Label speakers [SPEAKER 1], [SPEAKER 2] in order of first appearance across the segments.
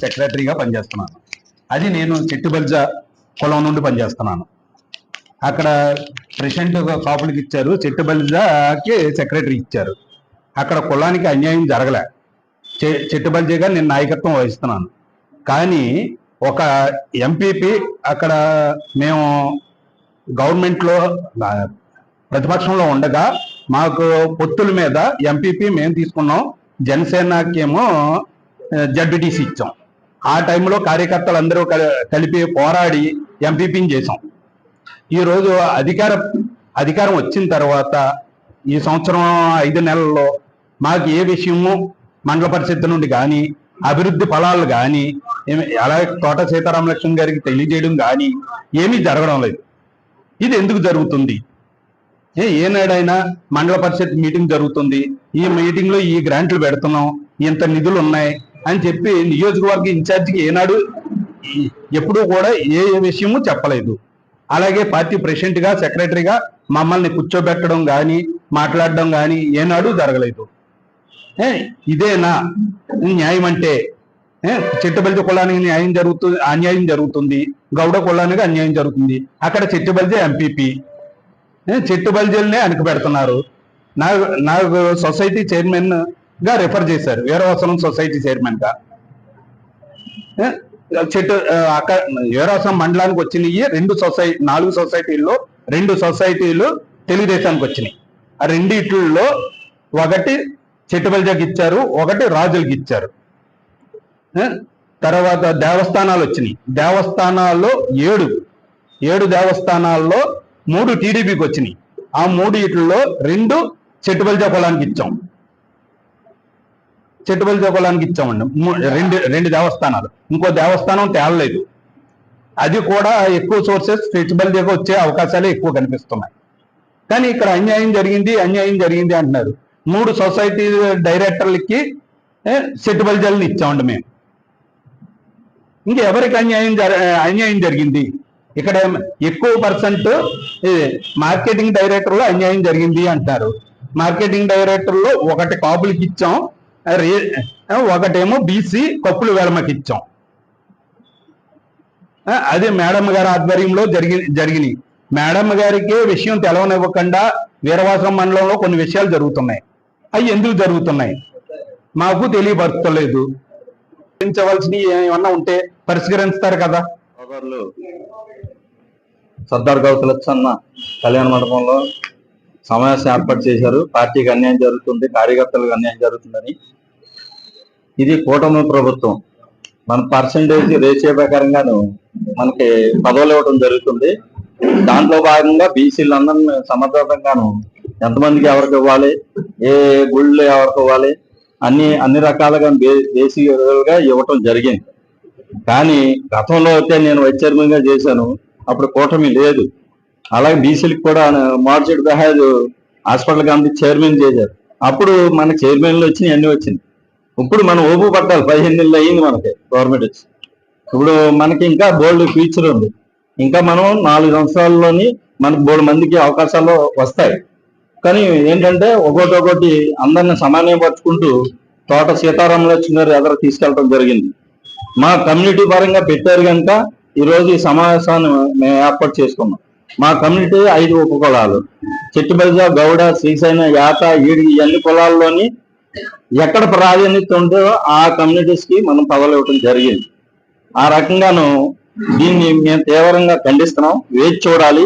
[SPEAKER 1] సెక్రటరీగా పనిచేస్తున్నాను. అది నేను చెట్టుబల్జ కులం నుండి పనిచేస్తున్నాను. అక్కడ ప్రెసిడెంట్ కాపులకు ఇచ్చారు. చెట్టుబల్జకి సెక్రటరీ ఇచ్చారు. అక్కడ కులానికి అన్యాయం జరగలే. చె- చెట్టుబల్జగా నేను నాయకత్వం వహిస్తున్నాను. కానీ ఒక ఎంపీపీ అక్కడ మేము గవర్నమెంట్లో ప్రతిపక్షంలో ఉండగా మాకు పొత్తుల మీద ఎంపీపీ మేము తీసుకున్నాం. జనసేనకేమో జడ్బిటీసీ ఇచ్చాం. ఆ టైంలో కార్యకర్తలు అందరూ కలిపి పోరాడి ఎంపీపీని చేశాం. ఈరోజు అధికార అధికారం వచ్చిన తర్వాత ఈ సంవత్సరం ఐదు నెలల్లో మాకు ఏ విషయము మండల పరిషత్ నుండి కానీ అభివృద్ధి ఫలాలు కానీ అలాగే తోట సీతారామలక్ష్మి గారికి తెలియజేయడం కానీ ఏమీ జరగడం లేదు. ఇది ఎందుకు జరుగుతుంది? ఏ ఏనాడైనా మండల పరిషత్ మీటింగ్ జరుగుతుంది. ఈ మీటింగ్లో ఈ గ్రాంట్లు పెడుతున్నాం. ఇంత నిధులు ఉన్నాయి అని చెప్పి నియోజకవర్గ ఇన్ఛార్జికి ఏనాడు ఎప్పుడూ కూడా ఏ విషయము చెప్పలేదు. అలాగే పార్టీ ప్రెసిడెంట్గా సెక్రటరీగా మమ్మల్ని కూర్చోబెట్టడం కానీ మాట్లాడడం కానీ ఏనాడు జరగలేదు. ఏ, ఇదేనా? న్యాయం అంటే ఏ, చెట్టుబల్జ కులానికి న్యాయం జరుగుతుంది అన్యాయం జరుగుతుంది. గౌడ కులానికి అన్యాయం జరుగుతుంది. అక్కడ చెట్టుబల్జ ఎంపీపీ. చెట్టుబల్జల్నే వెనక పెడుతున్నారు నాకు నాకు సొసైటీ చైర్మన్ గా రిఫర్ చేశారు. వీరవసనం సొసైటీ చైర్మన్గా. చెట్టు అక్కడ వీరవసనం మండలానికి వచ్చినాయి. రెండు సొసైటీ నాలుగు సొసైటీల్లో రెండు సొసైటీలు తెలుగుదేశానికి వచ్చినాయి. ఆ రెండిట్లో ఒకటి చెట్టుబల్జాకి ఇచ్చారు ఒకటి రాజులకి ఇచ్చారు. తర్వాత దేవస్థానాలు వచ్చినాయి. దేవస్థానాల్లో ఏడు ఏడు దేవస్థానాల్లో మూడు టీడీపీకి వచ్చినాయి. ఆ మూడు ఇట్లలో రెండు చెట్టుబల్జా పొలానికి ఇచ్చాం. చెట్టుబల్జా కులానికి ఇచ్చామండి. రెండు రెండు దేవస్థానాలు. ఇంకో దేవస్థానం తేలలేదు. అది కూడా ఎక్కువ సోర్సెస్ చెట్టుబల్జాగా వచ్చే అవకాశాలే ఎక్కువ కనిపిస్తున్నాయి. కానీ ఇక్కడ అన్యాయం జరిగింది అన్యాయం జరిగింది అంటున్నారు. మూడు సొసైటీ డైరెక్టర్లకి ఏ, జల్ని ఇచ్చామండి మేము. ఇంకెవరికి అన్యాయం జర అన్యాయం జరిగింది? ఇక్కడ ఎక్కువ పర్సెంట్ మార్కెటింగ్ డైరెక్టర్లో అన్యాయం జరిగింది అంటారు. మార్కెటింగ్ డైరెక్టర్లో ఒకటి కాపులకి ఇచ్చాం ఒకటేమో బీసీ కప్పులు వేలమకి ఇచ్చాం ఆ, అది మేడం గారి ఆధ్వర్యంలో జరిగి జరిగినాయి. మేడం గారికి విషయం తెలవనివ్వకుండా వీరవాసం మండలంలో కొన్ని విషయాలు జరుగుతున్నాయి. అవి ఎందుకు జరుగుతున్నాయి? మాకు తెలియపరచలేదు. పెంచవలసినవి ఏమన్నా ఉంటే పరిష్కరిస్తారు కదా.
[SPEAKER 2] సర్దార్ గౌతులచ్చన్న కళ్యాణ మండపంలో సమావేశం ఏర్పాటు చేశారు. పార్టీకి అన్యాయం జరుగుతుంది కార్యకర్తలకు అన్యాయం జరుగుతుందని. ఇది కూటమి ప్రభుత్వం. మన పర్సంటేజ్ రేషియో ప్రకారంగాను మనకి పదవులు ఇవ్వడం జరుగుతుంది. దాంట్లో భాగంగా బీసీలు అందరిని సమర్థవంతంగాను ఎంతమందికి ఎవరికి ఇవ్వాలి ఏ గుళ్ళు ఎవరికి ఇవ్వాలి అన్ని అన్ని రకాలుగా బే- ఇవ్వటం జరిగింది. కానీ గతంలో అయితే నేను వైస్ చేశాను. అప్పుడు కూటమి లేదు. అలాగే బీసీలకు కూడా మార్చెట్ బహాద్ హాస్పిటల్ కమిటీ చైర్మన్ చేశారు. అప్పుడు మన చైర్మన్లు వచ్చినాయి అన్ని వచ్చింది ఇప్పుడు మనం ఓపు పట్టాలి పదిహేను నెలలు అయ్యింది మనకి గవర్నమెంట్ వచ్చి. ఇప్పుడు మనకి ఇంకా బోల్డ్ ఫ్యూచర్ ఉంది. ఇంకా మనం నాలుగు సంవత్సరాల్లోని మనకు బోల్డ్ మందికి అవకాశాలు వస్తాయి. కానీ ఏంటంటే ఒకటి ఒకటి అందరిని సమన్వయపరుచుకుంటూ తోట సీతారామ లక్ష్మి గారు ఎదురు తీసుకెళ్ళడం జరిగింది. మా కమ్యూనిటీ పరంగా పెట్టారు కనుక ఈరోజు ఈ సమావేశాన్ని మేము ఏర్పాటు చేసుకున్నాం. మా కమ్యూనిటీ ఐదు ఉప కులాలు చెట్టుబల్జ గౌడ శ్రీశైన యాత ఈడి ఈ అన్ని కులాల్లోని ఎక్కడ ప్రాధాన్యత ఉందో ఆ కమ్యూనిటీస్కి మనం పదవులు ఇవ్వడం జరిగింది. ఆ రకంగాను దీన్ని మేము తీవ్రంగా ఖండిస్తున్నాం. వేచి చూడాలి.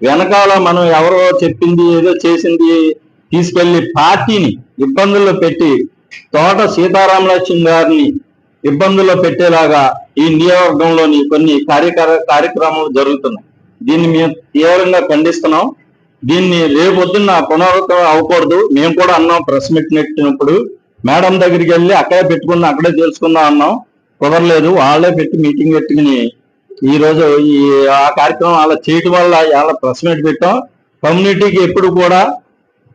[SPEAKER 2] వెనకాల మనం ఎవరో చెప్పింది ఏదో చేసింది తీసుకెళ్ళి పార్టీని ఇబ్బందుల్లో పెట్టి తోట సీతారామలక్ష్మి గారిని ఇబ్బందుల్లో పెట్టేలాగా ఈ నియోజకవర్గంలోని కొన్ని కార్యకర కార్యక్రమాలు జరుగుతున్నాయి. దీన్ని మేము తీవ్రంగా ఖండిస్తున్నాం? దీన్ని రేపొద్దున్న పునరుద్ధరణ అవ్వకూడదు. మేము కూడా అన్నాం ప్రెస్ మీట్ నెట్టినప్పుడు మేడం దగ్గరికి వెళ్ళి అక్కడే పెట్టుకుందాం అక్కడే తెలుసుకుందాం అన్నాం. కుదరలేదు వాళ్ళే పెట్టి మీటింగ్ పెట్టుకుని ఈ రోజు ఈ ఆ కార్యక్రమం అలా చేయటం వల్ల ఇలా ప్రెస్ మీట్ పెట్టాం. కమ్యూనిటీకి ఎప్పుడు కూడా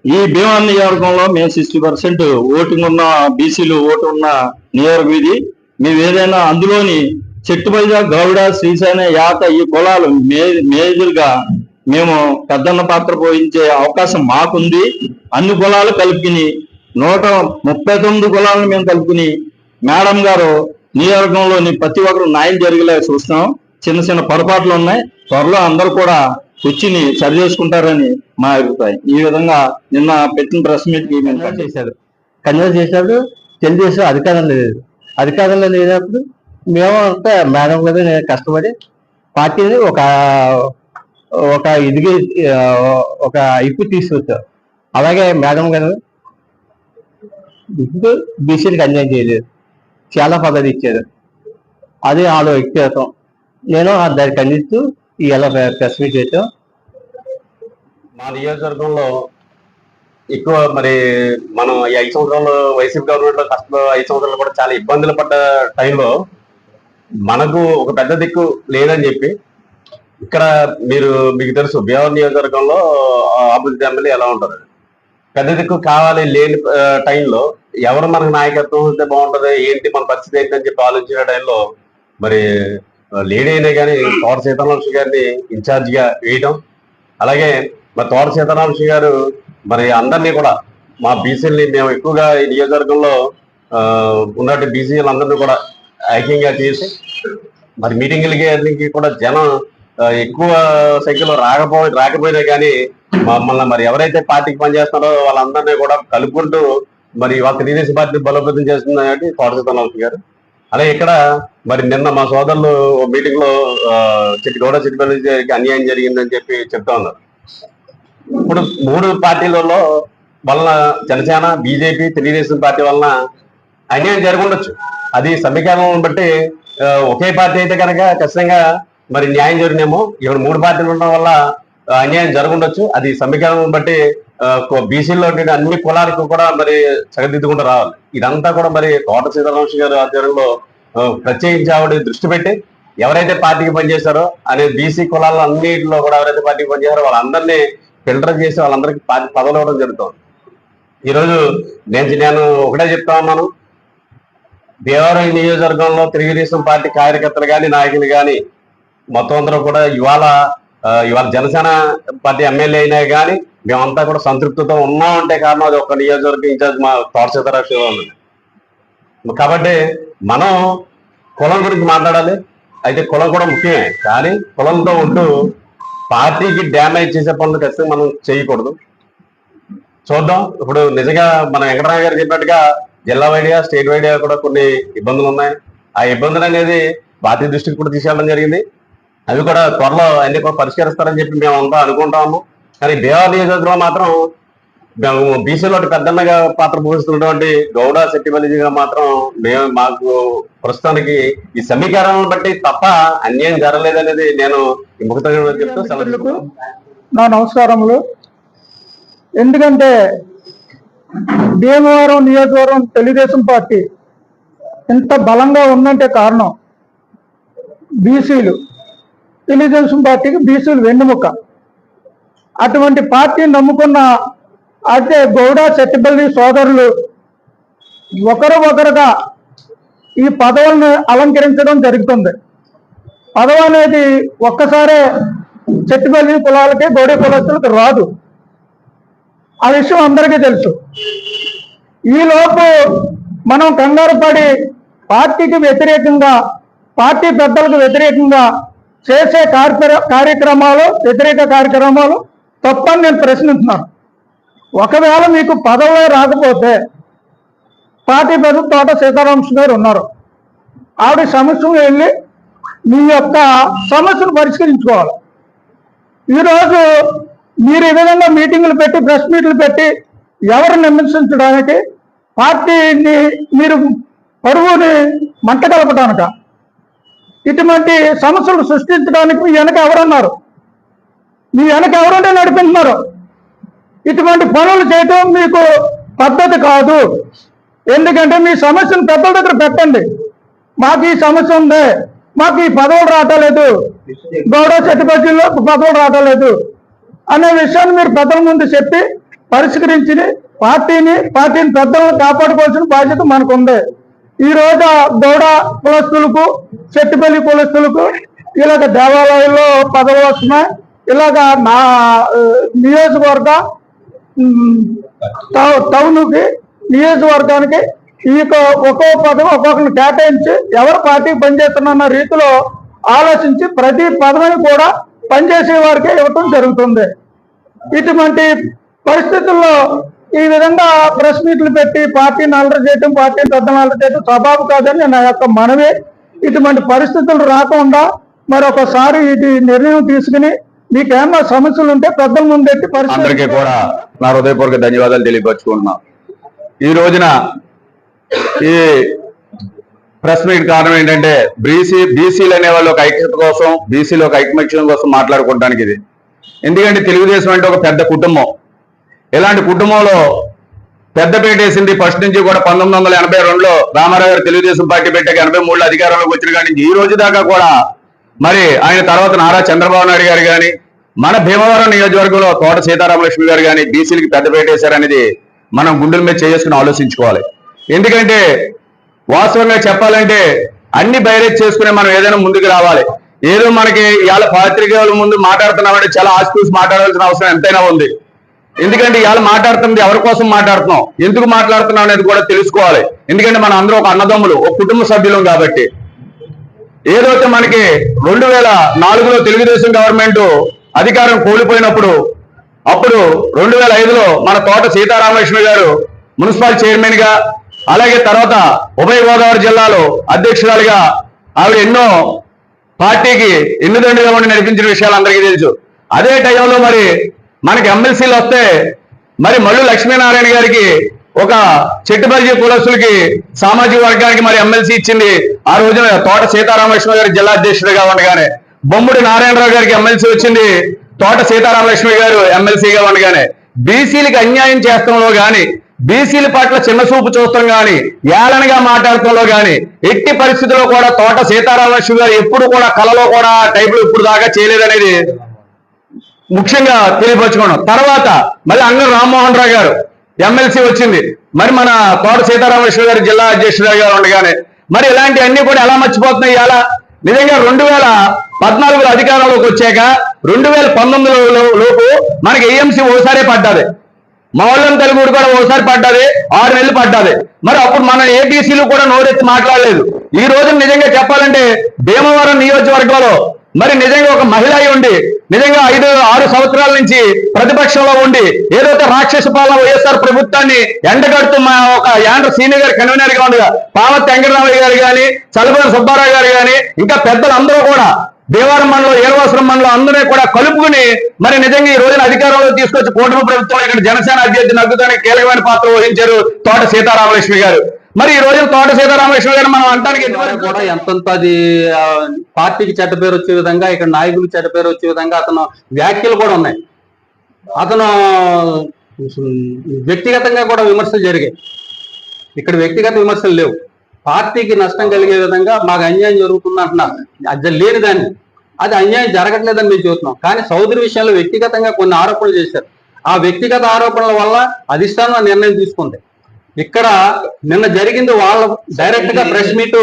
[SPEAKER 2] ఈ భీమా నియోజకవర్గంలో మేము సిక్స్టీ పర్సెంట్ ఓటింగ్ ఉన్న బీసీలు ఓటు ఉన్న నియోజకవర్గం ఇది. మేము ఏదైనా అందులోని చెట్టుబల్జ గౌడ శ్రీశైన యాత ఈ కులాలు మే మేజర్గా మేము పెద్దన్న పాత్ర పోయించే అవకాశం మాకుంది. అన్ని కులాలు కలుపుకుని నూట ముప్పై తొమ్మిది కులాలను మేము కలుపుకుని మేడం గారు నియోజకవర్గంలోని ప్రతి ఒక్కరు న్యాయం జరిగేలా చూస్తున్నాం. చిన్న చిన్న పొరపాట్లు ఉన్నాయి. త్వరలో అందరూ కూడా కుర్చీని సరి చేసుకుంటారని మా అభిప్రాయం. ఈ విధంగా నిన్న పెట్టిన ప్రెస్ మీట్
[SPEAKER 3] చేశాడు కన్వర్ట్ చేశాడు. తెలుగుదేశం అధికారం లేదు. అధికారంలో లేనప్పుడు మేము అంటే మేడం మీద నేను కష్టపడి పార్టీని ఒక ఒక ఇదిగి ఒక ఇప్పు తీసుకొచ్చాం. అలాగే మేడం గారు ఇప్పుడు బీసీలకు అన్యాయం చేయలేదు. చాలా పదవి ఇచ్చారు. అది వాళ్ళు వ్యక్తిగతం నేను దాన్ని ఖండిస్తూ ఇలా ప్రెస్ మీట్ చేసాం
[SPEAKER 4] మా నియోజకవర్గంలో ఎక్కువ మరి మనం ఈ ఐదు సంవత్సరాలు వైసీపీ గవర్నమెంట్లో ఐదు సంవత్సరాలు కూడా చాలా ఇబ్బందులు పడ్డ టైంలో మనకు ఒక పెద్ద దిక్కు లేదని చెప్పి ఇక్కడ మీరు మీకు తెలుసు భీమవరం నియోజకవర్గంలో అభివృద్ధి ఎమ్మెల్యే ఎలా ఉంటారు? పెద్ద దిక్కు కావాలి లేని టైంలో ఎవరు మనకు నాయకత్వం ఉంటే బాగుంటది? ఏంటి మన పరిస్థితి ఏంటి అని చెప్పి ఆలోచించిన టైంలో మరి లేడీ అయినా కానీ తోట సీతారామకృష్ణ గారిని ఇన్ఛార్జిగా వేయటం. వేయడం అలాగే మరి తోట సీతారామకృష్ణ గారు మరి అందరినీ కూడా మా బీసీలని మేము ఎక్కువగా ఈ నియోజకవర్గంలో ఉన్నటువంటి బీసీలందరినీ కూడా ఐక్యంగా చేసి మరి మీటింగులకి అన్నిటికీ కూడా జనం ఎక్కువ సంఖ్యలో రాకపో రాకపోయినా కానీ మమ్మల్ని మరి ఎవరైతే పార్టీకి పనిచేస్తున్నారో వాళ్ళందరినీ కూడా కలుపుకుంటూ మరి వాళ్ళ తెలుగుదేశం పార్టీ బలోపేతం చేస్తుంది కాబట్టి తోట గారు. అలాగే ఇక్కడ మరి నిన్న మా సోదరులు మీటింగ్లో ఆ, చిట్టి గౌడ అన్యాయం జరిగిందని చెప్పి చెప్తా ఉన్నారు. ఇప్పుడు మూడు పార్టీలలో వలన జనసేన బీజేపీ తెలుగుదేశం పార్టీ వలన అన్యాయం జరగundొచ్చు అది సమీకరణం బట్టి ఒకే పార్టీ అయితే కనుక ఖచ్చితంగా మరి న్యాయం జరిగినేమో. ఇక్కడ మూడు పార్టీలు ఉండడం వల్ల అన్యాయం జరగundొచ్చు అది సమీకరణం బట్టి బీసీలో అన్ని కులాలకు కూడా మరి చగదిద్దుకుంటూ రావాలి. ఇదంతా కూడా మరి కోట సీతారామకృష్ణ గారు ఆధ్వర్యంలో ప్రత్యేకించి ఆవిడ దృష్టి పెట్టి ఎవరైతే పార్టీకి పనిచేశారో అనే బీసీ కులాల అన్నింటిలో కూడా ఎవరైతే పార్టీకి పనిచేశారో వాళ్ళందరినీ ఫిల్టర్ చేసి వాళ్ళందరికీ పార్టీ పదవులు ఇవ్వడం జరుగుతుంది. ఈరోజు నేను నేను ఒకటే చెప్తా ఉన్నాను. దేవరం నియోజకవర్గంలో తెలుగుదేశం పార్టీ కార్యకర్తలు కానీ నాయకులు కానీ మొత్తం అందరూ కూడా ఇవాళ ఇవాళ జనసేన పార్టీ ఎమ్మెల్యే అయినా కానీ మేమంతా కూడా సంతృప్తితో ఉన్నాం అంటే కారణం అది ఒక నియోజకవర్గం ఇన్ఛార్జ్ మా తోట సీతారాక్ష కాబట్టి మనం కులం గురించి మాట్లాడాలి. అయితే కులం కూడా ముఖ్యమే. కానీ కులంతో ఉంటూ పార్టీకి డ్యామేజ్ చేసే పనులు ఖచ్చితంగా మనం చేయకూడదు. చూద్దాం. ఇప్పుడు నిజంగా మన వెంకటరామ గారు చెప్పినట్టుగా జిల్లా వైడ్గా స్టేట్ వైడ్గా కూడా కొన్ని ఇబ్బందులు ఉన్నాయి. ఆ ఇబ్బందులు అనేది భారతీయ దృష్టికి కూడా తీసుకెళ్ళడం జరిగింది. అవి కూడా త్వరలో అన్ని కూడా పరిష్కరిస్తారని చెప్పి మేము అంతా అనుకుంటాము. కానీ బీహార్ నియోజకవర్గంలో మాత్రం మేము బీసీలో పెద్దన్నగా పాత్ర పోషిస్తున్నటువంటి గౌడ శెట్టిపల్లిగా మాత్రం మేము మాకు ప్రస్తుతానికి ఈ సమీకరణను బట్టి తప్ప అన్యాయం జరగలేదనేది నేను ముఖ్యంగా ముఖత చెప్తూ సెలవు
[SPEAKER 5] నా నమస్కారములు. ఎందుకంటే భీమవరం నియోజకవర్గం తెలుగుదేశం పార్టీ ఇంత బలంగా ఉందంటే కారణం బీసీలు. తెలుగుదేశం పార్టీకి బీసీలు వెన్నుముక. అటువంటి పార్టీని నమ్ముకున్న అయితే గౌడ చెట్టిపల్లి సోదరులు ఒకరు ఒకరుగా ఈ పదవులను అలంకరించడం జరుగుతుంది. పదవి అనేది ఒక్కసారే చెట్టుపల్లి కులాలకి గౌడీ కులస్తులకు రాదు. ఆ విషయం అందరికీ తెలుసు. ఈలోపు మనం కంగారు పడి పార్టీకి వ్యతిరేకంగా పార్టీ పెద్దలకు వ్యతిరేకంగా చేసే కార్యక్రమాలు వ్యతిరేక కార్యక్రమాలు తప్పని నేను ప్రశ్నిస్తున్నాను ఒకవేళ మీకు పదవి రాకపోతే పార్టీ పెద్ద తోట సీతారామకృష్ణ గారు ఉన్నారు. ఆవిడ సమస్యను వెళ్ళి మీ యొక్క సమస్యను పరిష్కరించుకోవాలి. ఈరోజు మీరు ఈ విధంగా మీటింగులు పెట్టి ప్రెస్ మీట్లు పెట్టి ఎవరు విమర్శించడానికి పార్టీని మీరు పరువుని మంట కలపడానిక ఇటువంటి సమస్యలు సృష్టించడానికి మీ వెనక ఎవరున్నారు? మీ వెనక ఎవరుంటే నడిపిస్తున్నారు ఇటువంటి పనులు చేయటం మీకు పద్ధతి కాదు. ఎందుకంటే మీ సమస్యను పెద్దల దగ్గర పెట్టండి. మాకు ఈ సమస్య ఉంది. మాకు ఈ పదవులు రావట్లేదు గౌరవ చెట్టుపల్లిలో పదవులు రావట్లేదు అనే విషయాన్ని మీరు పెద్దల ముందు చెప్పి పరిష్కరించి పార్టీని పార్టీని పెద్దలను కాపాడుకోవాల్సిన బాధ్యత మనకు ఉంది ఈ రోజు ఆ కులస్తులకు చెట్టుపల్లి కులస్తులకు ఇలాగ దేవాలయాల్లో పదవులు వస్తున్నాయి. ఇలాగ నా నియోజకవర్గ టౌ- టౌన్కి నియోజకవర్గానికి ఈ ఒక్కో పదవి ఒక్కొక్కరిని కేటాయించి ఎవరు పార్టీకి పనిచేస్తున్న రీతిలో ఆలోచించి ప్రతి పదవిని కూడా పనిచేసే వారికే ఇవ్వటం జరుగుతుంది. ఇటువంటి పరిస్థితుల్లో ఈ విధంగా ప్రెస్ మీట్లు పెట్టి పార్టీని అల్లరి చేయటం పార్టీని పెద్దలు అల్లరి చేయటం స్వభావం కాదని నా యొక్క మనవి. ఇటువంటి పరిస్థితులు రాకుండా మరొకసారి ఇది నిర్ణయం తీసుకుని మీకేమన్నా సమస్యలు ఉంటే పెద్దల ముందెట్టి
[SPEAKER 6] అందరికీ
[SPEAKER 5] పరిస్థితి
[SPEAKER 6] కూడా నా హృదయపూర్వక ధన్యవాదాలు తెలియపరుచుకుంటున్నాం ఈ రోజున ఈ ప్రెస్ మీట్ కారణం ఏంటంటే బీసీ బీసీలు అనే వాళ్ళు ఒక ఐక్యత కోసం బీసీలు ఒక ఐకమత్యం కోసం మాట్లాడుకోవడానికి ఇది. ఎందుకంటే తెలుగుదేశం అంటే ఒక పెద్ద కుటుంబం. ఇలాంటి కుటుంబంలో పెద్దపేట వేసింది ఫస్ట్ నుంచి కూడా పంతొమ్మిది వందల ఎనభై రెండులో రామారావు గారు తెలుగుదేశం పార్టీ పెట్టాక ఎనభై మూడులో అధికారంలోకి వచ్చిన కాడి నుంచి ఈ రోజు దాకా కూడా మరి ఆయన తర్వాత నారా చంద్రబాబు నాయుడు గారు కానీ మన భీమవరం నియోజకవర్గంలో తోట సీతారామలక్ష్మి గారు కానీ బీసీలకి పెద్దపేట వేశారనేది మనం గుండెల మీద చేసుకుని ఆలోచించుకోవాలి. ఎందుకంటే వాస్తవంగా చెప్పాలంటే అన్ని బైరేజ్ చేసుకుని మనం ఏదైనా ముందుకు రావాలి. ఏదో మనకి ఇవాళ పాత్రికేయుల ముందు మాట్లాడుతున్నామంటే చాలా ఆస్పూసి మాట్లాడాల్సిన అవసరం ఎంతైనా ఉంది. ఎందుకంటే ఇవాళ మాట్లాడుతుంది ఎవరి కోసం మాట్లాడుతున్నాం? ఎందుకు మాట్లాడుతున్నాం అనేది కూడా తెలుసుకోవాలి. ఎందుకంటే మన అందరూ ఒక అన్నదమ్ములు ఒక కుటుంబ సభ్యులం కాబట్టి. ఏదైతే మనకి రెండు వేల నాలుగులో తెలుగుదేశం గవర్నమెంట్ అధికారం కోల్పోయినప్పుడు అప్పుడు రెండు వేల ఐదులో మన తోట సీతారామలక్ష్మి గారు మున్సిపల్ చైర్మన్గా అలాగే తర్వాత ఉభయ గోదావరి జిల్లాలో అధ్యక్షురాలుగా ఆవిడ ఎన్నో పార్టీకి ఎన్నుదండిగా ఉండి నడిపించిన విషయాలు అందరికీ తెలుసు. అదే టైంలో మరి మనకి ఎమ్మెల్సీలు వస్తే మరి మల్లు లక్ష్మీనారాయణ గారికి ఒక చెట్టుబల్జీ కులస్తులకి సామాజిక వర్గానికి మరి ఎమ్మెల్సీ ఇచ్చింది ఆ రోజున తోట సీతారామలక్ష్మి గారి జిల్లా అధ్యక్షుడిగా ఉండగానే. బొమ్ముడి నారాయణరావు గారికి ఎమ్మెల్సీ వచ్చింది తోట సీతారామలక్ష్మి గారు ఎమ్మెల్సీగా ఉండగానే. బీసీలకి అన్యాయం చేస్తంలో కానీ బీసీల పట్ల చిన్న చూపు చూస్తాం గాని ఏలనగా మాట్లాడటంలో గాని ఎట్టి పరిస్థితుల్లో కూడా తోట సీతారామలక్ష్మి గారు ఎప్పుడు కూడా కలలో కూడా టైపులు ఇప్పుడు దాకా చేయలేదనేది ముఖ్యంగా తెలియపరచుకోవడం తర్వాత మళ్ళీ అంగం రామ్మోహన్ రావు గారు ఎమ్మెల్సీ వచ్చింది. మరి మన తోట సీతారామేశ్వర గారు జిల్లా అధ్యక్షుడిగా ఉండగానే మరి ఇలాంటివన్నీ కూడా ఎలా మర్చిపోతున్నాయి ఇలా నిజంగా రెండు వేల పద్నాలుగులో అధికారంలోకి వచ్చాక రెండు వేల పంతొమ్మిదిలో లోపు మనకి ఏఎంసీ ఓసారే పడ్డది. మౌలం తెలుగుడు కూడా ఓసారి పడ్డది ఆరు నెలలు పడ్డది. మరి అప్పుడు మన ఏటీసీలు కూడా నోరెత్తి మాట్లాడలేదు. ఈ రోజు నిజంగా చెప్పాలంటే భీమవరం నియోజకవర్గంలో మరి నిజంగా ఒక మహిళ అయి ఉండి నిజంగా ఐదు ఆరు సంవత్సరాల నుంచి ప్రతిపక్షంలో ఉండి ఏదైతే రాక్షస పాలన వైఎస్ఆర్ ప్రభుత్వాన్ని ఎండగడుతూ మా ఒక యాండ్ర సీనియర్ గారు కన్వీనర్గా ఉండగా పావత్ వెంకటరామయ్య గారు కానీ చలపతి సుబ్బారావు గారు కానీ ఇంకా పెద్దలు అందరూ కూడా దేవారం మండలం ఏరవాసురం మండలం అందరినీ కూడా కలుపుకుని మరి నిజంగా ఈ రోజున అధికారంలో తీసుకొచ్చి కూటమి ప్రభుత్వం ఇక్కడ జనసేన అభ్యర్థి నగ్గుతానికి కీలకమైన పాత్ర వహించారు తోట సీతారామలక్ష్మి గారు. మరి ఈ రోజున తోట సీతారామలక్ష్మి గారు మనం అంటానికి
[SPEAKER 7] కూడా ఎంతంత అది పార్టీకి చెడ్డ పేరు వచ్చే విధంగా ఇక్కడ నాయకులకు చెడ్డ పేరు వచ్చే విధంగా అతను వ్యాఖ్యలు కూడా ఉన్నాయి. అతను వ్యక్తిగతంగా కూడా విమర్శలు జరిగాయి. ఇక్కడ వ్యక్తిగత విమర్శలు లేవు. పార్టీకి నష్టం కలిగే విధంగా మాకు అన్యాయం జరుగుతుంది అంటున్నారు. అది లేని దాన్ని. అది అన్యాయం జరగట్లేదని మేము చూస్తున్నాం కానీ సౌదరి విషయంలో వ్యక్తిగతంగా కొన్ని ఆరోపణలు చేశారు. ఆ వ్యక్తిగత ఆరోపణల వల్ల అధిష్టానం ఆ నిర్ణయం తీసుకుంది. ఇక్కడ నిన్న జరిగింది వాళ్ళ డైరెక్ట్గా ప్రెస్ మీట్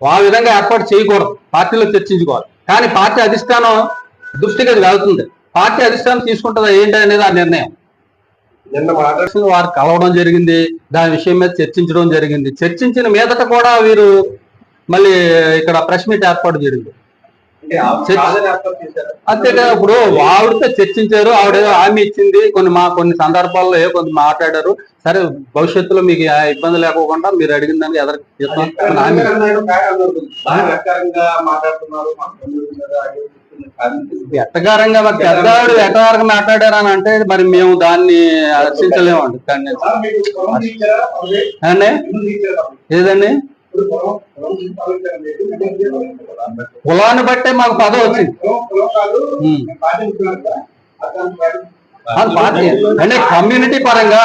[SPEAKER 7] ఆ విధంగా ఏర్పాటు చేయకూడదు. పార్టీలో చర్చించుకోవాలి. కానీ పార్టీ అధిష్టానం దృష్టికి వెళుతుంది వెళ్తుంది. పార్టీ అధిష్టానం తీసుకుంటుందా ఏంటి అనేది ఆ నిర్ణయం. నిన్న మాట్లాడుతున్న వారు కలవడం జరిగింది దాని విషయం మీద చర్చించడం జరిగింది. చర్చించిన మీదట కూడా వీరు మళ్ళీ ఇక్కడ ప్రెస్ మీట్ ఏర్పాటు జరిగింది. అంతేగా ఇప్పుడు ఆవిడతో చర్చించారు ఆవిడ ఏదో హామీ ఇచ్చింది కొన్ని మా కొన్ని సందర్భాల్లో ఏ కొన్ని మాట్లాడారు. సరే భవిష్యత్తులో మీకు ఇబ్బంది లేకోకుండా మీరు అడిగిన దానికి ఎదురు హామీ. ఎట్టగారంగా మరి పెద్దవాడు ఎట్టగారంగా మాట్లాడారని అంటే మరి మేము దాన్ని హర్షించలేమండి అండి ఏదండి? కులాన్ని బట్టే మాకు పదవి వచ్చింది. అది పార్టీ అంటే కమ్యూనిటీ పరంగా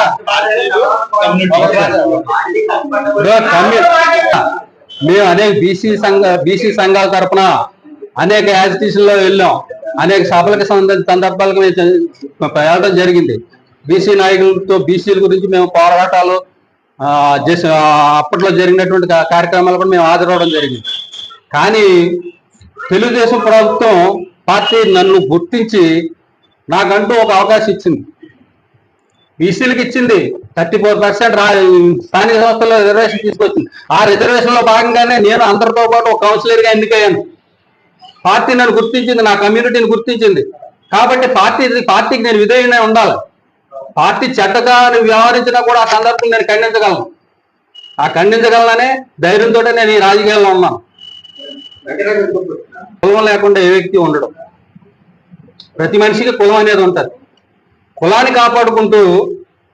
[SPEAKER 7] మేము అనేక బీసీ సంఘ బీసీ సంఘాల తరపున అనేక యాజిటీషన్లో వెళ్ళాం. అనేక సభలకు సంబంధించిన సందర్భాలకు మేము వెళ్ళడం జరిగింది. బీసీ నాయకులతో బీసీల గురించి మేము పోరాటాలు అప్పట్లో జరిగినటువంటి కార్యక్రమాలు కూడా మేము హాజరవడం జరిగింది. కానీ తెలుగుదేశం ప్రభుత్వం పార్టీ నన్ను గుర్తించి నాకంటూ ఒక అవకాశం ఇచ్చింది. బీసీలకు ఇచ్చింది థర్టీ ఫోర్ పర్సెంట్ స్థానిక సంస్థల్లో రిజర్వేషన్ తీసుకొచ్చింది. ఆ రిజర్వేషన్లో భాగంగానే నేను అందరితో పాటు ఒక కౌన్సిలర్గా ఎన్నికయ్యాను. పార్టీ నన్ను గుర్తించింది నా కమ్యూనిటీని గుర్తించింది. కాబట్టి పార్టీ పార్టీకి నేను విధేయునే ఉండాలి. పార్టీ చెడ్డగా వ్యవహరించినా కూడా ఆ సందర్భం నేను ఖండించగలను. ఆ ఖండించగలననే ధైర్యంతో నేను ఈ రాజకీయాల్లో ఉన్నాను. కులం లేకుండా ఏ వ్యక్తి ఉండడం. ప్రతి మనిషికి కులం అనేది ఉంటుంది. కులాన్ని కాపాడుకుంటూ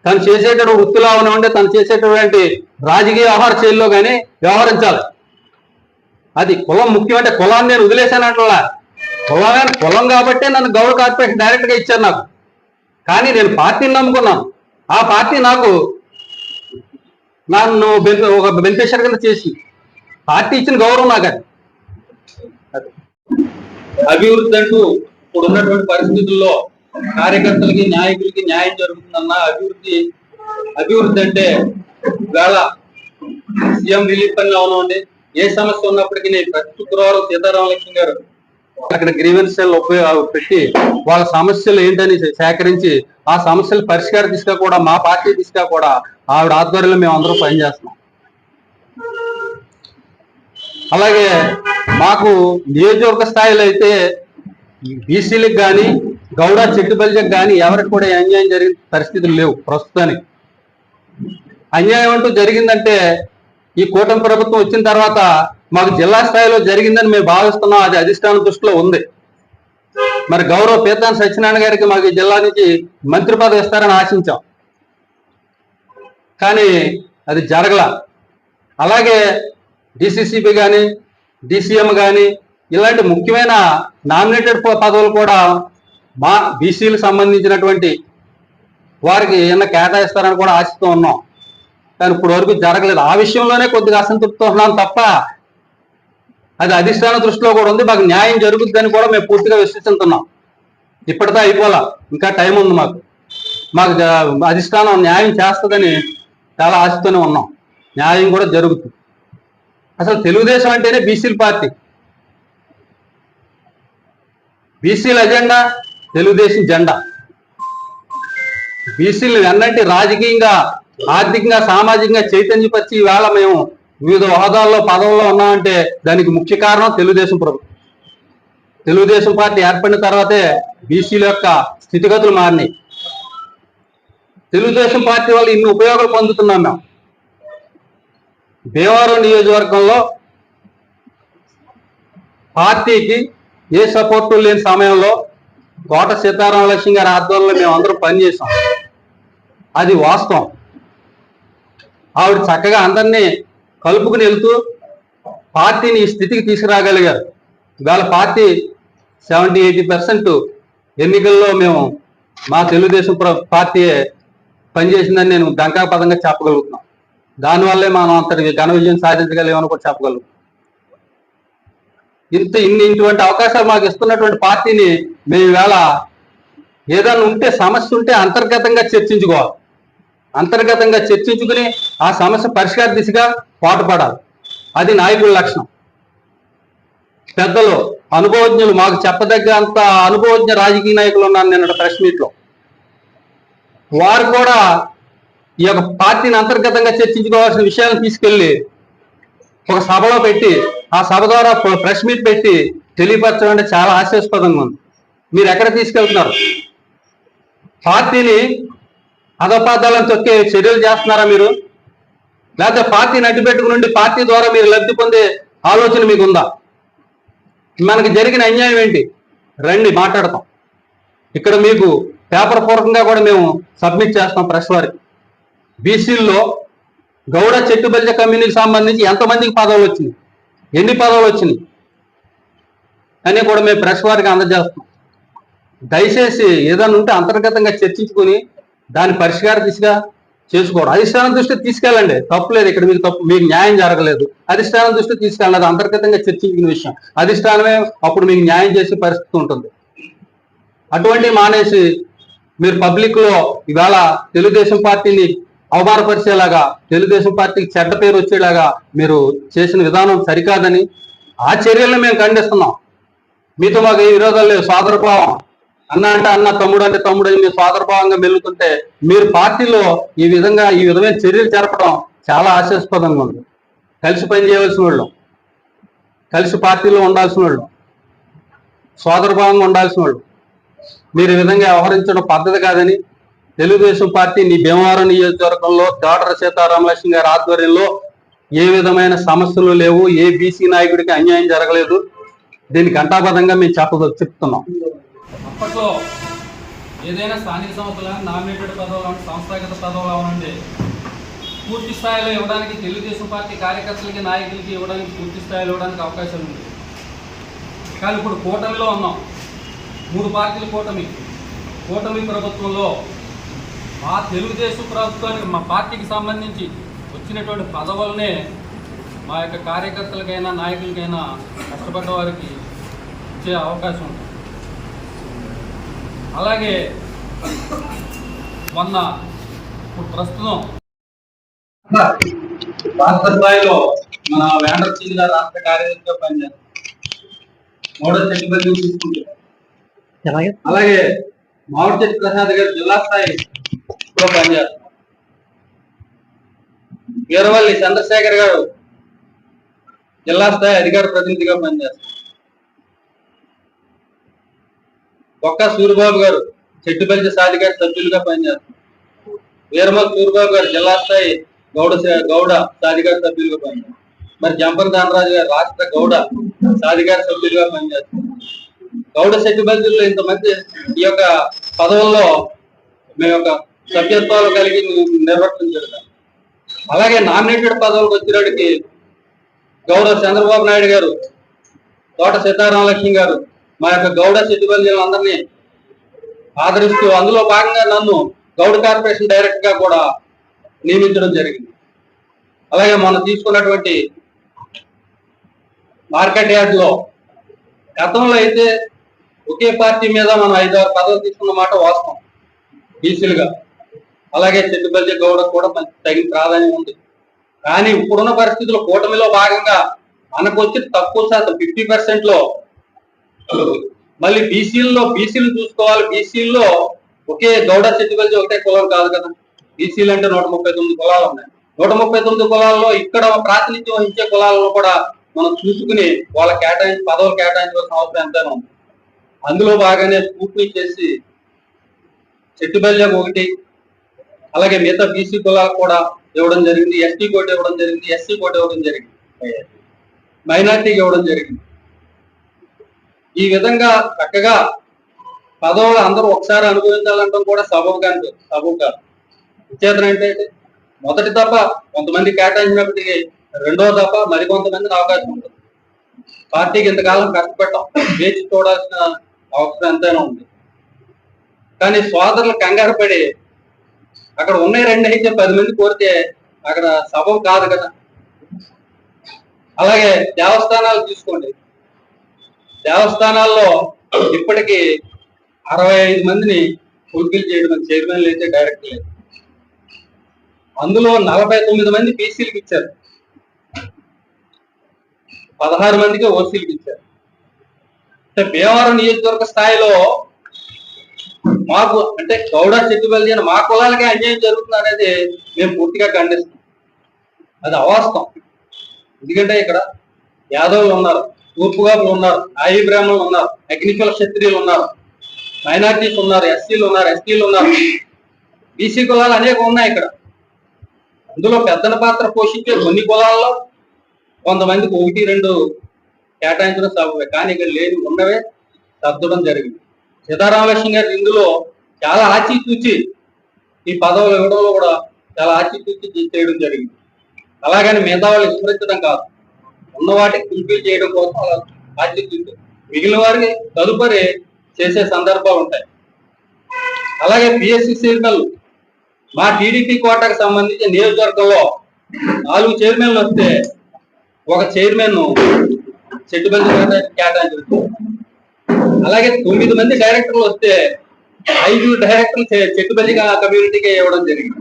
[SPEAKER 7] తను చేసేటటువంటి వృత్తిలో ఉంటే తను చేసేటటువంటి రాజకీయ వ్యవహార శైలిలో కానీ వ్యవహరించాలి. అది కులం ముఖ్యం అంటే కులాన్ని నేను వదిలేశానంటలా కులమే కులం కాబట్టే నన్ను గౌరవ కార్పొరేషన్ డైరెక్ట్గా ఇచ్చారు నాకు. కానీ నేను పార్టీని నమ్ముకున్నాను. ఆ పార్టీ నాకు నన్ను ఒక బెనిఫిషియర్ కింద చేసి పార్టీ ఇచ్చిన గౌరవం నాకు అది.
[SPEAKER 8] అభివృద్ధి అంటూ ఇప్పుడు ఉన్నటువంటి పరిస్థితుల్లో కార్యకర్తలకి నాయకులకి న్యాయం జరుగుతుందన్న అభివృద్ధి అభివృద్ధి అంటే వేళ సీఎం రిలీఫ్ అని అవనండి ఏ సమస్య ఉన్నప్పటికీ నేను ప్రతి శుక్రవారం సీతారామ లక్ష్మి గారు
[SPEAKER 7] అక్కడ గ్రీవెన్స్ పెట్టి వాళ్ళ సమస్యలు ఏంటని సేకరించి ఆ సమస్యల పరిష్కారం దిశగా కూడా మా పార్టీ దిశగా కూడా ఆవిడ ఆధ్వర్యంలో మేము అందరూ పనిచేస్తున్నాం అలాగే మాకు నియోజకవర్గ స్థాయిలో అయితే బీసీలకు కానీ గౌడ చెట్టుబలిజకు కానీ ఎవరికి కూడా అన్యాయం జరిగిన పరిస్థితులు లేవు ప్రస్తుతానికి. అన్యాయం అంటూ జరిగిందంటే ఈ కూటమి ప్రభుత్వం వచ్చిన తర్వాత మాకు జిల్లా స్థాయిలో జరిగిందని మేము భావిస్తున్నాం. అది అధిష్టానం దృష్టిలో ఉంది. మరి గౌరవ పీతాన్ సత్యనారాయణ గారికి మాకు జిల్లా నుంచి మంత్రి పదవి ఇస్తారని ఆశించాం. కానీ అది జరగల. అలాగే డిసిసిబి కానీ డిసిఎం కానీ ఇలాంటి ముఖ్యమైన నామినేటెడ్ పదవులు కూడా మా బీసీలకు సంబంధించినటువంటి వారికి ఏమన్నా కేటాయిస్తారని కూడా ఆశిస్తూ ఉన్నాం. కానీ ఇప్పుడు వరకు జరగలేదు. ఆ విషయంలోనే కొద్దిగా అసంతృప్తి ఉన్నాను తప్ప అది అధిష్టాన దృష్టిలో కూడా ఉంది. మాకు న్యాయం జరుగుతుందని కూడా మేము పూర్తిగా విశ్వసిస్తున్నాం. ఇప్పటితో అయిపోలా. ఇంకా టైం ఉంది మాకు. మాకు అధిష్టానం న్యాయం చేస్తుందని చాలా ఆశతోనే ఉన్నాం. న్యాయం కూడా జరుగుతుంది. అసలు తెలుగుదేశం అంటేనే బీసీల పార్టీ. బీసీల ఎజెండా తెలుగుదేశం జెండా. బీసీలు వెన్నంటి రాజకీయంగా ఆర్థికంగా సామాజికంగా చైతన్యపరిచి ఈవేళ మేము వివిధ హోదాల్లో పదవుల్లో ఉన్నామంటే దానికి ముఖ్య కారణం తెలుగుదేశం ప్రభుత్వం తెలుగుదేశం పార్టీ ఏర్పడిన తర్వాతే బీసీల యొక్క స్థితిగతులు మారినాయి. తెలుగుదేశం పార్టీ వల్ల ఇన్ని ఉపయోగాలు పొందుతున్నాం మేము. భీమవరం నియోజకవర్గంలో పార్టీకి ఏ సపోర్టు లేని సమయంలో కోట సీతారామ లక్ష్మి గారి ఆధ్వర్యంలో మేము అందరం పనిచేసాం అది వాస్తవం. ఆవిడ చక్కగా అందరినీ కలుపుకుని వెళ్తూ పార్టీని ఈ స్థితికి తీసుకురాగలిగారు. ఇవాళ పార్టీ సెవెంటీ ఎయిటీ పర్సెంట్ ఎన్నికల్లో మేము మా తెలుగుదేశం ప్ర- పనిచేసిందని నేను దంకాపదంగా చెప్పగలుగుతున్నాం. దానివల్లే మనం అంతటి ఘన విజయం సాధించగలిగామని కూడా చెప్పగలుగుతాం ఇంత ఇన్ని ఇటువంటి అవకాశాలు మాకు ఇస్తున్నటువంటి పార్టీని మేము వేళ ఏదైనా ఉంటే సమస్య ఉంటే అంతర్గతంగా చర్చించుకోవాలి. అంతర్గతంగా చర్చించుకుని ఆ సమస్య పరిష్కార దిశగా పాటుపడాలి. అది నాయకుల లక్షణం. పెద్దలు అనుభవజ్ఞులు మాకు చెప్పదగ్గ అంత అనుభవజ్ఞ రాజకీయ నాయకులు ఉన్నారు నిన్న ప్రెస్ మీట్లో. వారు కూడా ఈ యొక్క పార్టీని అంతర్గతంగా చర్చించుకోవాల్సిన విషయాలను తీసుకెళ్ళి ఒక సభలో పెట్టి ఆ సభ ద్వారా ప్రెస్ మీట్ పెట్టి తెలియపరచడం అంటే చాలా ఆశాస్పదంగా ఉంది. మీరు ఎక్కడ తీసుకెళ్తున్నారు? పార్టీని అధపాదాలను తొక్కే చర్యలు చేస్తున్నారా మీరు? లేకపోతే పార్టీ అడ్డుపెట్టుకుని నుండి పార్టీ ద్వారా మీరు లబ్ధి పొందే ఆలోచన మీకు ఉందా మనకి జరిగిన అన్యాయం ఏంటి? రండి మాట్లాడతాం. ఇక్కడ మీకు పేపర్ పూర్వకంగా కూడా మేము సబ్మిట్ చేస్తాం ప్రెస్ వారికి బీసీల్లో గౌడ చెట్టు బలిజ కమ్యూనిటీకి సంబంధించి ఎంతమందికి పదవులు వచ్చినాయి? ఎన్ని పదవులు వచ్చినాయి? అని కూడా మేము ప్రెస్ వారికి అందజేస్తాం. దయచేసి ఏదైనా ఉంటే అంతర్గతంగా చర్చించుకుని దాని పరిష్కార దిశగా చేసుకోవడం. అధిష్టానం దృష్టి తీసుకెళ్ళండి. తప్పులేదు ఇక్కడ మీకు తప్పు మీకు న్యాయం జరగలేదు. అధిష్టానం దృష్టి తీసుకెళ్ళండి. అది అంతర్గతంగా చర్చించిన విషయం. అధిష్టానమే అప్పుడు మీకు న్యాయం చేసే పరిస్థితి ఉంటుంది. అటువంటి మానేసి మీరు పబ్లిక్లో ఇవాళ తెలుగుదేశం పార్టీని అవమానపరిచేలాగా తెలుగుదేశం పార్టీకి చెడ్డ పేరు వచ్చేలాగా మీరు చేసిన విధానం సరికాదని ఆ చర్యలను మేము ఖండిస్తున్నాం. మీతో మాకు ఏ విరోధాలు లేవు. సోదరభావం అన్న అంటే అన్న తమ్ముడు అంటే తమ్ముడు అని మీ సోదరభావంగా మెలుగుతుంటే మీరు పార్టీలో ఈ విధంగా ఈ విధమైన చర్యలు జరపడం చాలా ఆశాస్పదంగా ఉంది. కలిసి పని వాళ్ళం వాళ్ళు. కలిసి పార్టీలో ఉండాల్సిన వాళ్ళు. సోదరభావంగా ఉండాల్సిన వాళ్ళు. మీరు ఈ విధంగా వ్యవహరించడం పద్ధతి కాదని తెలుగుదేశం పార్టీ నీ భీమవరం నియోజకవర్గంలో దాడర సీతారామలక్ష్మి గారి ఆధ్వర్యంలో ఏ విధమైన సమస్యలు లేవు ఏ బీసీ నాయకుడికి అన్యాయం జరగలేదు దీనికి అంటాబద్ధంగా మేము చెప్ప చెప్తున్నాం.
[SPEAKER 9] అప్పట్లో ఏదైనా స్థానిక సంస్థలు నామినేటెడ్ పదవులు సంస్థాగత పదవులు అవనండి పూర్తి స్థాయిలో ఇవ్వడానికి తెలుగుదేశం పార్టీ కార్యకర్తలకి నాయకులకి ఇవ్వడానికి పూర్తి స్థాయిలో ఇవ్వడానికి అవకాశం ఉంది. కానీ ఇప్పుడు కూటమిలో ఉన్నాం. మూడు పార్టీల కూటమి. కూటమి ప్రభుత్వంలో మా తెలుగుదేశం ప్రభుత్వానికి మా పార్టీకి సంబంధించి వచ్చినటువంటి పదవులనే మా యొక్క కార్యకర్తలకైనా నాయకులకైనా కష్టపడ్డ వారికి ఇచ్చే అవకాశం ఉంది. అలాగే మొన్న ఇప్పుడు ప్రస్తుతం
[SPEAKER 7] రాష్ట్ర స్థాయిలో మన వేండర్ సింగ్ గారు రాష్ట్ర కార్యదర్శిగా పనిచేస్తారు. మూడో చెట్టు బదిలీ తీసుకుంటే
[SPEAKER 3] అలాగే
[SPEAKER 7] మామిడి చెట్టు ప్రసాద్ గారు జిల్లా స్థాయిలో పనిచేస్తారు. వీరవల్లి చంద్రశేఖర్ గారు జిల్లా స్థాయి అధికార ప్రతినిధిగా పనిచేస్తారు. ఒక్క సూరిబాబు గారు చెట్టుపల్లి సాధికార సభ్యులుగా పనిచేస్తున్నారు. వీరమల్ సూరిబాబు గారు జిల్లా స్థాయి గౌడ గౌడ సాధికార సభ్యులుగా పనిచేస్తారు మరి జంపన్ ధనరాజు గారు రాష్ట్ర గౌడ సాధికార సభ్యులుగా పనిచేస్తున్నారు. గౌడ శెట్టిబల్లిలో ఇంతమంది ఈ యొక్క పదవుల్లో మేము యొక్క సభ్యత్వాలు కలిగి నిర్వర్తించారు అలాగే నామినేటెడ్ పదవులకు వచ్చినడికి గౌరవ చంద్రబాబు నాయుడు గారు తోట సీతారామలక్ష్మి గారు మా యొక్క గౌడ అందరినీ ఆదరిస్తూ అందులో భాగంగా నన్ను గౌడ కార్పొరేషన్ డైరెక్ట్గా కూడా నియమించడం జరిగింది. అలాగే మనం తీసుకున్నటువంటి మార్కెట్ యార్డ్లో గతంలో అయితే ఒకే పార్టీ మీద మనం ఐదారు పదవులు తీసుకున్న మాట వాస్తవం బీసీలుగా అలాగే చెట్టుబల్లి గౌడ కూడా మంచి తగిన ప్రాధాన్యం ఉంది. కానీ ఇప్పుడున్న పరిస్థితుల్లో కూటమిలో భాగంగా మనకు వచ్చి తక్కువ శాతం ఫిఫ్టీ పర్సెంట్లో మళ్ళీ బీసీల్లో బీసీలు చూసుకోవాలి. బీసీల్లో ఒకే గౌడ చెట్టుబల్లి ఒకటే కులం కాదు కదా. బీసీలు అంటే నూట ముప్పై తొమ్మిది కులాలు ఉన్నాయి. నూట ముప్పై తొమ్మిది కులాల్లో ఇక్కడ ప్రాతినిధ్యం వహించే కులాలను కూడా మనం చూసుకుని వాళ్ళ కేటాయించి పదవులు కేటాయించవలసిన అవసరం ఎంతైనా ఉంది. అందులో బాగానే స్కూటీ చేసి చెట్టుబల్యం ఒకటి అలాగే మిగతా బీసీ కులాలకు కూడా ఇవ్వడం జరిగింది. ఎస్టీ కోట ఇవ్వడం జరిగింది. ఎస్సీ కోట ఇవ్వడం జరిగింది. మైనార్టీకి ఇవ్వడం జరిగింది. ఈ విధంగా చక్కగా పదవులు అందరూ ఒకసారి అనుభవించాలంటాం కూడా సబబు కాదు సబబు కాదు విచ్చేతనంటే మొదటి దఫ కొంతమంది కేటాయించినప్పటికీ రెండో దఫ మరికొంతమందికి అవకాశం ఉంటుంది పార్టీకి ఇంతకాలం కష్టపెట్టాం వేచి చూడాల్సిన అవసరం ఎంతైనా ఉంది. కానీ సోదరులు కంగారు పడి అక్కడ ఉన్నాయి రెండు అయితే పది మంది కోరితే అక్కడ సబబు కాదు కదా. అలాగే దేవస్థానాలు తీసుకోండి దేవస్థానాల్లో ఇప్పటికీ అరవై ఐదు మందిని ఫుల్ఫిల్ చేయడం చైర్మన్లు అయితే డైరెక్ట్ లేదు అందులో నలభై తొమ్మిది మంది బీసీలకు ఇచ్చారు. పదహారు మందికి ఓసీలకు ఇచ్చారు. అంటే భీమవరం నియోజకవర్గ స్థాయిలో మాకు అంటే గౌడ చెట్టుబల్లి అని మా కులాలకే అన్యాయం జరుగుతుంది అనేది మేము పూర్తిగా ఖండిస్తాం అది అవాస్తవం. ఎందుకంటే ఇక్కడ యాదవులు ఉన్నారు. తూర్పుగాపులు ఉన్నారు ఆయి బ్రాహ్మణులు ఉన్నారు అగ్నికుల క్షత్రియులు ఉన్నారు మైనార్టీస్ ఉన్నారు ఎస్సీలు ఉన్నారు ఎస్టీలు ఉన్నారు. బీసీ కులాలు అనేక ఉన్నాయి ఇక్కడ. అందులో పెద్దన పాత్ర పోషించే కొన్ని కులాల్లో కొంతమందికి ఒకటి రెండు కేటాయించడం సబబే. కానీ ఇక్కడ లేని ఉండవే సర్దడం జరిగింది. సీతారామలక్ష్మి గారు ఇందులో చాలా ఆచితూచి ఈ పదవులు ఇవ్వడంలో కూడా చాలా ఆచితూచి చేయడం జరిగింది. అలాగని మిగతా వాళ్ళు విస్మరించడం కాదు. ఉన్న వాటిని ఫుల్ఫిల్ చేయడం కోసం అలా ఆచితూచి మిగిలిన వారిని తదుపరి చేసే సందర్భాలు ఉంటాయి. అలాగే పిఎస్సి చైర్మన్ మా టీడీపీ కోటకు సంబంధించి నియోజకవర్గంలో నాలుగు చైర్మన్లు వస్తే ఒక చైర్మన్ చెట్టుబంది కేటాయించవచ్చు అలాగే తొమ్మిది మంది డైరెక్టర్లు వస్తే ఐదు డైరెక్టర్లు చెట్టు చెట్టుబల్లి కమ్యూనిటీకి ఇవ్వడం జరిగింది.